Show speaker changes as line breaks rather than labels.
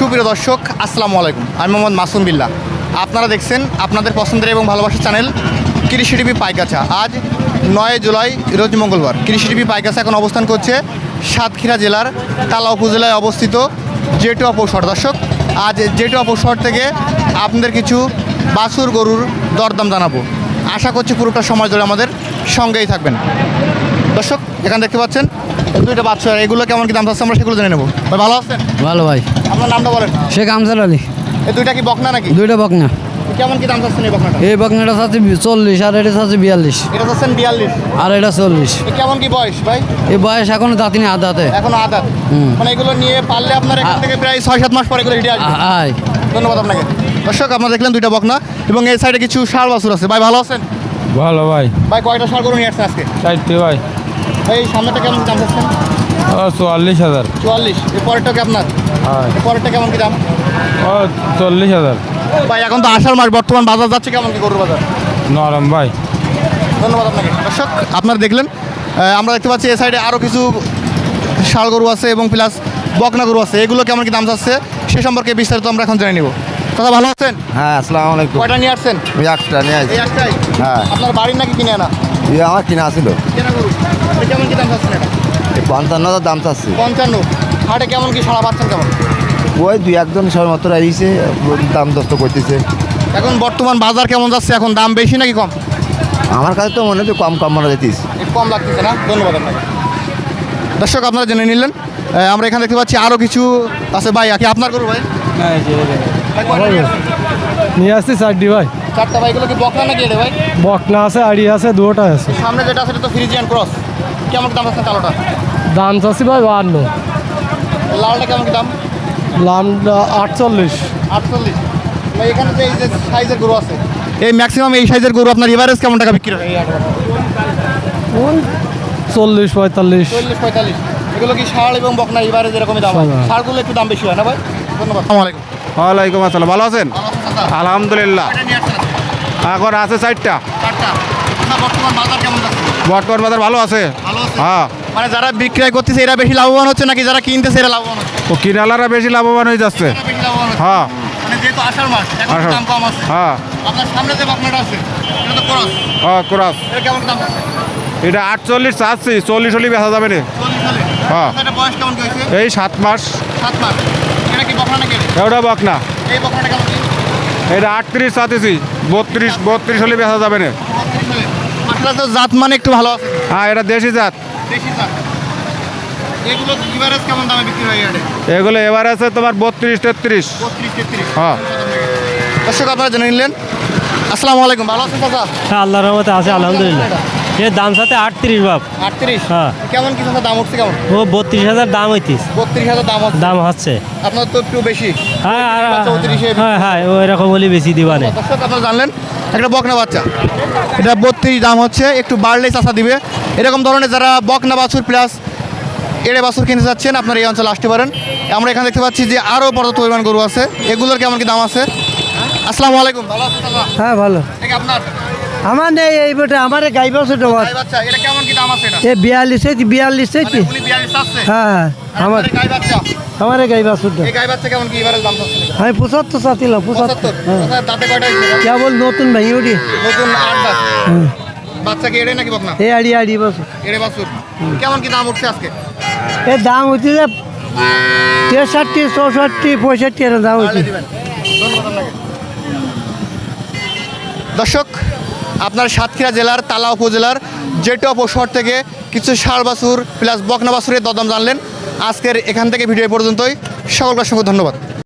সুপ্রিয় দর্শক, আসসালামু আলাইকুম। আমি মোহাম্মদ মাসুম বিল্লাহ। আপনারা দেখছেন আপনাদের পছন্দের এবং ভালোবাসার চ্যানেল কৃষি টিভি পাইকাছা আজ নয় জুলাই, রোজ মঙ্গলবার। কৃষি টিভি পাইকাছা এখন অবস্থান করছে সাতক্ষীরা জেলার তালা উপজেলায় অবস্থিত জেটু অপৌষর দর্শক, আজ জেটুয়া অপৌষর থেকে আপনাদের কিছু বাছুর গরুর দরদাম জানাব। আশা করছি পুরোটা সময় ধরে আমাদের সঙ্গেই থাকবেন। দর্শক এখানে দেখতে পাচ্ছেন দুইটা বাচ্চা এগুলো কেমন কি দাম চাচ্ছে আমরা সেগুলো জেনে নেব। ভাই ভালো আছেন?
ভালো ভাই।
আপনার নামটা বলেন।
শেখ আমসার আলী।
এই দুইটা কি বকনা নাকি?
দুইটা বকনা।
কেমন কি দাম চাচ্ছেন এই বকনাটা?
এই বকনাটা আছে চল্লিশ আর এটা আছে বিয়াল্লিশ।
এটা চাচ্ছেন বিয়াল্লিশ।
আর এটা চল্লিশ।
কেমন কি বয়স ভাই?
এই বয়স এখনও দাঁতিনি আদাতে
এখন আদাত। মানে এগুলো নিয়ে পারলে আপনার এখান থেকে প্রায় ছয় সাত মাস পরে এগুলো হিটে আসবে ধন্যবাদ আপনাকে। দর্শক আপনারা দেখলেন দুইটা বকনা এবং এই সাইডে কিছু সার বাছুর আছে। ভাই ভালো আছেন?
ভালো ভাই।
ভাই কয়টা ষাড় গরু নিয়ে আসছেন আজকে?
চারটে ভাই।
ভাই এই সামনেটা কেমন দাম চাচ্ছেন?
চুয়াল্লিশ হাজার।
চুয়াল্লিশ। এই পরেরটা কি আপনার?
হ্যাঁ।
পরেরটা কেমন কি দাম?
ও চল্লিশ হাজার।
ভাই এখন তো আষাঢ় মাস বর্তমান বাজার যাচ্ছে কেমন কি গরুর বাজার?
নরম ভাই।
ধন্যবাদ আপনাকে। দর্শক আপনারা দেখলেন আমরা দেখতে পাচ্ছি এ সাইডে আরও কিছু শাল গরু আছে এবং প্লাস বকনা গরু আছে। এগুলো কেমন কি দাম যাচ্ছে সে সম্পর্কে বিস্তারিত আমরা এখন জেনে নিব। দাদা ভালো আছেন?
হ্যাঁ আসসালামু আলাইকুম।
কয়টা নিয়ে আসছেন?
ওই একটা নিয়ে আসছি।
একটাই?
হ্যাঁ।
আপনার বাড়ির নাকি কিনে আনা?
ইয়ে আমার কিনা ছিল।
কেনা গরু। কেমন কি দাম যাচ্ছেন এটা?
পঞ্চান্ন হাজার দাম চাচ্ছি।
পঞ্চান্ন। হাটে কেমন কি সাড়া পাচ্ছেন কেমন?
ওই দুই একজন সব মাত্র আইছে দাম দস্ত করতেছে।
এখন বর্তমান বাজার কেমন যাচ্ছে? এখন দাম বেশি নাকি কম?
আমার কাছে তো মনে হচ্ছে কম কম মনে যেতিস
একটু কম লাগতেছে না? ধন্যবাদ আপনাকে। দর্শক আপনারা জেনে নিলেন। আমরা এখানে দেখতে পাচ্ছি আরও কিছু আছে। ভাই কি আপনার গরু ভাই? কয়টা নিয়ে
আসছি চারটি ভাই।
চারটা ভাই এগুলো কি বকনা নাকি এটা ভাই?
বকনা আছে আড়ি আছে দুটা আছে।
সামনে যেটা আছে এটা তো ফ্রিজিয়ান ক্রস। কেমন দাম আছে কালোটা
দাম চাচ্ছি ভাই বাহান্ন।
লালটা কেমন দাম?
লাম আটচল্লিশ।
আটচল্লিশ। ভাই এখানে যে এই যে সাইজের গরু আছে। এই ম্যাক্সিমাম এই সাইজের গরু আপনার এভারেজ কেমন টাকা বিক্রি হয়?
চল্লিশ পঁয়তাল্লিশ।
চল্লিশ পঁয়তাল্লিশ। এগুলো কি ষাড় এবং বকনা এভারেজ এরকমই দাম হয়?
ষাঁড়।
একটু দাম বেশি হয় না ভাই? ধন্যবাদ। আসসালামু আলাইকুম।
ওয়ালাইকুম আসসালাম। ভালো আছেন? আলহামদুলিল্লাহ? এখন আছে চারটা?
বর্তমান বাজার
ভালো আছে? হ্যাঁ।
মানে যারা বিক্রয় করতেছে এরা বেশি লাভবান হচ্ছে নাকি যারা কিনতেছে এরা লাভবান হচ্ছে?
ও কিনালারা বেশি লাভবান হয়ে যাচ্ছে। হ্যাঁ।
মানে
হ্যাঁ। হ্যাঁ ক্রস।
এটা
আটচল্লিশ চাচ্ছি চল্লিশ হলে বেচা যাবে না। হ্যাঁ। এই সাত মাস।
সাত মাস।
ওটা বকনা
এই বকনাটা কেমন
এটা আটত্রিশ চাচ্ছি বত্রিশ বত্রিশ হলে বেচা যাবে না।
আসলে তো জাত মানে একটু ভালো
হ্যাঁ এটা দেশি জাত।
দেশি জাত। এগুলো ইভারেজ কেমন দামে বিক্রি হয় এটা
এগুলো এবার আছে তোমার বত্রিশ তেত্রিশ।
বত্রিশ তেত্রিশ।
হ্যাঁ।
দর্শক আপনারা জেনে নিলেন। আসসালামু আলাইকুম ভালো আছেন দাদা
হ্যাঁ আল্লাহর রহমতে আছে আলহামদুলিল্লাহ। এর দাম সাথে আটত্রিশ বাপ।
আটত্রিশ?
হ্যাঁ।
কেমন কিছু দাম উঠছে কেমন?
ও বত্রিশ হাজার দাম হইতিস।
বত্রিশ হাজার দাম হচ্ছে।
দাম হচ্ছে।
আপনার তো একটু বেশি।
হ্যাঁ হ্যাঁ হ্যাঁ ওই রকম হলে বেশি দিবানে।
দর্শক আপনারা জানলেন একটা বকনা বাচ্চা। এটা বত্রিশ দাম হচ্ছে একটু বাড়লেই চাষা দিবে। এরকম ধরনের যারা বকনা বাছুর প্লাস এড়ে বাছুর কিনতে যাচ্ছেন আপনারা এই অঞ্চলে আসতে পারেন। আমরা এখানে দেখতে পাচ্ছি যে আরও পর্যাপ্ত পরিমাণ গরু আছে। এগুলোর কেমন কি দাম আছে? আসসালামু আলাইকুম। ভালো আছেন
হ্যাঁ ভালো।
আপনার?
আমার নেই এই বটে আমার
গাই বাচ্চা এটা কেমন কি দাম আছে এটা?
এ বিয়াল্লিশ হয়েছে বিয়াল্লিশ
মানে
হয়েছে হ্যাঁ আমার আমার
গাই চাচ্ছে
আমি পঁচাত্তর চাচ্ছিলাম
পঁচাত্তর।
হ্যাঁ? কেবল নতুন ভাই ওটি
নতুন এড়ে নাকি বকনা
এই আড়ি আড়ি বছর
এড়ে বাছুর কেমন কি দাম উঠছে আজকে?
এর দাম হচ্ছে যে তেষট্টি চৌষট্টি পঁয়ষট্টি এর দাম হচ্ছে
দিবেন। ধন্যবাদ দর্শক আপনার সাতক্ষীরা জেলার, তালা উপজেলার জেটপ ও শহর থেকে কিছু ষাড় বাছুর প্লাস বকনা বাছুরের দদম জানলেন। আজকের এখান থেকে ভিডিও পর্যন্তই। সকলকে অসংখ্য ধন্যবাদ।